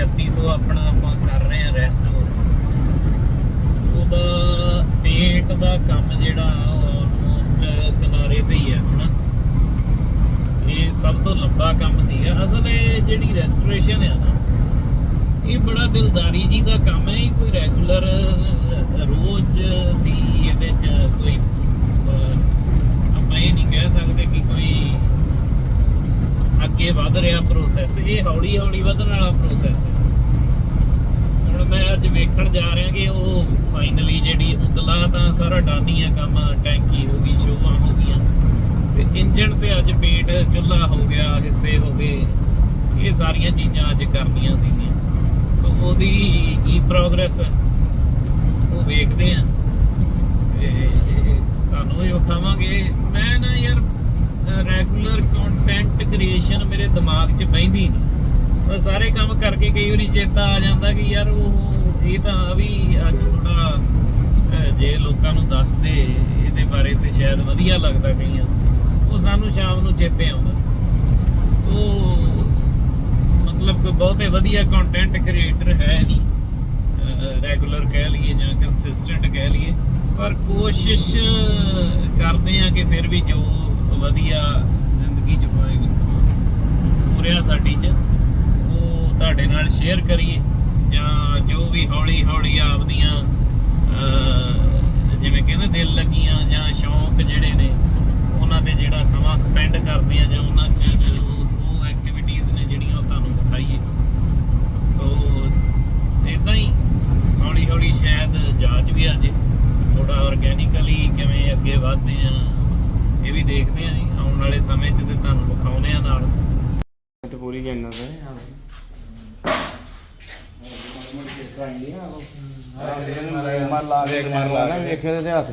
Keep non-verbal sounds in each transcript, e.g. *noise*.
3600 ਆਪਣਾ ਆਪਾਂ ਕਰ ਰਹੇ ਆ ਰੈਸਟ ਉਹਦਾ ਪੇਟ ਦਾ ਕੰਮ ਜਿਹੜਾ ਆਲਮੋਸਟ ਕਿਨਾਰੇ ਤੇ ਹੀ ਹੈ ਹਨਾ। ਇਹ ਸਭ ਤੋਂ ਲੰਬਾ ਕੰਮ ਸੀਗਾ। ਅਸਲ ਇਹ ਜਿਹੜੀ ਰੈਸਟੋਰੇਸ਼ਨ ਹੈ ਨਾ, ਇਹ ਬੜਾ ਦਿਲਦਾਰੀ ਜੀ ਦਾ ਕੰਮ ਹੈ। ਇਹ ਕੋਈ ਰੈਗੂਲਰ ਰੋਜ਼ ਦੀ ਇਹਦੇ ਚ ਕੋਈ ਆਪਾਂ ਇਹ ਨਹੀਂ ਕਹਿ ਸਕਦੇ ਕਿ ਕੋਈ ਅੱਗੇ ਵਧ ਰਿਹਾ ਪ੍ਰੋਸੈਸ ਇਹ ਹੌਲੀ ਹੌਲੀ ਵਧਣ ਵਾਲਾ ਪ੍ਰੋਸੈਸ ਹੈ। ਅੱਜ ਵੇਖਣ ਜਾ ਰਿਹਾ ਕਿ ਉਹ ਫਾਈਨਲੀ ਜਿਹੜੀ ਉਤਲਾ ਤਾਂ ਸਾਰਾ ਡਾਨੀ ਹੈ ਕੰਮ ਟੈਂਕੀ ਹੋ ਗਈ, ਸ਼ੋਆਂ ਹੋ ਗਈਆਂ। ਤੇ ਇੰਜਣ ਤੇ ਅੱਜ ਪੇਟ ਚੁੱਲਾ ਹੋ ਗਿਆ, ਹਿੱਸੇ ਹੋ ਗਏ। ਇਹ ਸਾਰੀਆਂ ਚੀਜ਼ਾਂ ਅੱਜ ਕਰਨੀਆਂ ਸੀਗੀਆਂ। ਸੋ ਉਹਦੀ ਕੀ ਪ੍ਰੋਗਰੈਸ ਹੈ? ਉਹ ਵੇਖਦੇ ਆ ਤੇ ਤੁਹਾਨੂੰ ਵੀ ਵਿਖਾਵਾਂਗੇ। ਮੈਂ ਨਾ ਯਾਰ ਰੈਗੂਲਰ ਕੰਟੈਂਟ ਕ੍ਰੀਏਸ਼ਨ ਮੇਰੇ ਦਿਮਾਗ 'ਚ ਬੈਂਦੀ ਨਹੀਂ ਉਹ ਸਾਰੇ ਕੰਮ ਕਰਕੇ ਕਈ ਵਾਰੀ ਚੇਤਾ ਆ ਜਾਂਦਾ ਕਿ ਯਾਰ ਉਹ ਇਹ ਤਾਂ ਵੀ ਅੱਜ ਥੋੜਾ ਜੇ ਲੋਕਾਂ ਨੂੰ ਦੱਸਦੇ ਇਹਦੇ ਬਾਰੇ ਤੇ ਸ਼ਾਇਦ ਵਧੀਆ ਲੱਗਦਾ ਕਈਆਂ ਉਹ ਸਾਨੂੰ ਸ਼ਾਮ ਨੂੰ ਚੇਤੇ ਆਉਂਦਾ। ਸੋ, ਮਤਲਬ ਕੋਈ ਬਹੁਤੇ ਵਧੀਆ ਕੰਟੈਂਟ ਕ੍ਰੀਏਟਰ ਹੈ ਨਹੀਂ। ਰੈਗੂਲਰ ਕਹਿ ਲਈਏ ਜਾਂ ਕੰਸਿਸਟੈਂਟ ਕਹਿ ਲਈਏ। ਪਰ ਕੋਸ਼ਿਸ਼ ਕਰਦੇ ਆ ਕਿ ਫਿਰ ਵੀ ਜੋ ਵਧੀਆ ਜ਼ਿੰਦਗੀ ਚ ਪਾਏਗੀ ਪੂਰਿਆ ਸਾਡੀ ਚ, ਉਹ ਤੁਹਾਡੇ ਨਾਲ ਸ਼ੇਅਰ ਕਰੀਏ। ਜਾਂ ਜੋ ਵੀ ਹੌਲੀ ਹੌਲੀ ਆਪਦੀਆਂ ਜਿਵੇਂ ਕਹਿੰਦੇ ਦਿਲ ਲੱਗੀਆਂ ਜਾਂ ਸ਼ੌਂਕ ਜਿਹੜੇ ਨੇ, ਉਹਨਾਂ ਤੇ ਜਿਹੜਾ ਸਮਾਂ ਸਪੈਂਡ ਕਰਦੇ ਆ ਜਾਂ ਉਹਨਾਂ ਚ ਉਸ ਉਹ ਐਕਟੀਵਿਟੀਜ਼ ਨੇ ਜਿਹੜੀਆਂ ਉਹ ਤੁਹਾਨੂੰ ਦਿਖਾਈਏ। ਸੋ ਇਦਾਂ ਹੀ ਹੌਲੀ ਹੌਲੀ ਸ਼ਾਇਦ ਜਾਂਚ ਵੀ ਆ ਜੇ। ਥੋੜਾ ਆਰਗੈਨਿਕਲੀ ਕਿਵੇਂ ਅੱਗੇ ਵਧਦੇ ਆ, ਇਹ ਵੀ ਦੇਖਦੇ ਆ ਜੀ। ਆਉਣ ਵਾਲੇ ਸਮੇਂ 'ਚ ਤੇ ਤੁਹਾਨੂੰ ਵਿਖਾਉਨੇ ਆ ਨਾਲ। ਤੇ ਪੂਰੀ ਮਰ ਲਾ ਵੇਖ ਮਰ ਲਾ ਵੇਖੇ ਤੇ ਹੱਥ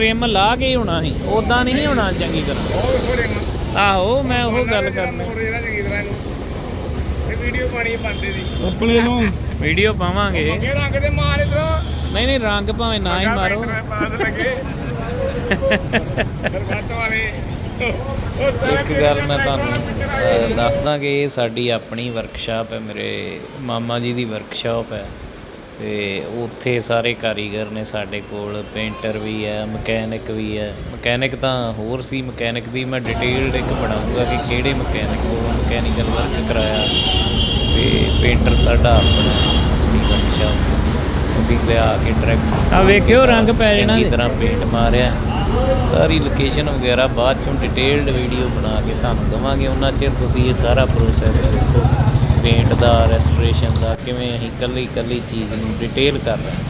ਰਿਮ ਲਾ ਕੇ ਹੀ ਹੋਣਾ ਸੀ। ਉਦਾਂ ਨਹੀਂ ਹੋਣਾ ਚੰਗੀ ਤਰ੍ਹਾਂ। ਉਹ ਵੇਖੋ ਰਿੰਗ ਆਹੋ ਮੈਂ ਉਹ ਗੱਲ ਕਰਨੀ। ਇਹਦਾ ਚੰਗੀ ਤਰ੍ਹਾਂ ਇਹਨੂੰ। ਇਹ ਵੀਡੀਓ ਪਾਣੀ ਬੰਦੇ ਦੀ ਆਪਣੇ ਨੂੰ। ਵੀਡੀਓ ਪਾਵਾਂਗੇ। ਮੰਗੇ ਰੰਗ ਤੇ ਮਾਰ ਇਧਰੋਂ। ਨਹੀਂ ਨਹੀਂ ਰੰਗ ਭਾਵੇਂ ਨਾ ਹੀ ਮਾਰੋ। ਬਾਦ ਲੱਗੇ। *laughs* ਸਰਬੱਤ ਵਾਲੇ। ਉਹ ਸਾਰਾ ਇੱਕ ਗੱਲ ਮੈਂ ਤੁਹਾਨੂੰ ਦੱਸਦਾ ਕਿ ਇਹ ਸਾਡੀ ਆਪਣੀ ਵਰਕਸ਼ਾਪ ਹੈ ਮੇਰੇ ਮਾਮਾ ਜੀ ਦੀ ਵਰਕਸ਼ਾਪ ਹੈ। ਤੇ ਉੱਥੇ ਸਾਰੇ ਕਾਰੀਗਰ ਨੇ ਸਾਡੇ ਕੋਲ ਪੇਂਟਰ ਵੀ ਹੈ ਮਕੈਨਿਕ ਵੀ ਹੈ। ਮਕੈਨਿਕ ਤਾਂ ਹੋਰ ਸੀ ਮਕੈਨਿਕ ਦੀ ਮੈਂ ਡਿਟੇਲਡ ਇੱਕ ਬਣਾਉਂਗਾ ਕਿ ਕਿਹੜੇ ਮਕੈਨਿਕ ਕੋਲੋਂ ਮਕੈਨੀਕਲ ਵਰਕ ਕਰਾਇਆ। ਤੇ ਪੇਂਟਰ ਸਾਡਾ ਆਪਣਾ ਦੀ ਵਰਕਸ਼ਾਪ ਅਸੀਂ ਲਿਆ ਕੇ ਡਾਇਰੈਕਟ ਆ ਵੇਖਿਓ ਰੰਗ ਪੈ ਜਾਣਾ। ਚੰਗੀ ਤਰ੍ਹਾਂ ਪੇਂਟ ਮਾਰਿਆ। ਸਾਰੀ ਲੋਕੇਸ਼ਨ ਵਗੈਰਾ, ਬਾਅਦ ਚੋਂ ਡਿਟੇਲਡ ਵੀਡੀਓ ਬਣਾ ਕੇ ਤੁਹਾਨੂੰ ਦਵਾਂਗੇ। ਉਹਨਾਂ ਚਿਰ ਤੁਸੀਂ ਇਹ ਸਾਰਾ ਪ੍ਰੋਸੈਸ ਦੇਖੋ ਪੇਂਟ ਦਾ ਰੈਸਟੋਰੇਸ਼ਨ ਦਾ, ਕਿਵੇਂ ਅਸੀਂ ਕੱਲੀ ਕੱਲੀ ਚੀਜ਼ ਨੂੰ ਡਿਟੇਲ ਕਰ ਰਹੇ ਹਾਂ।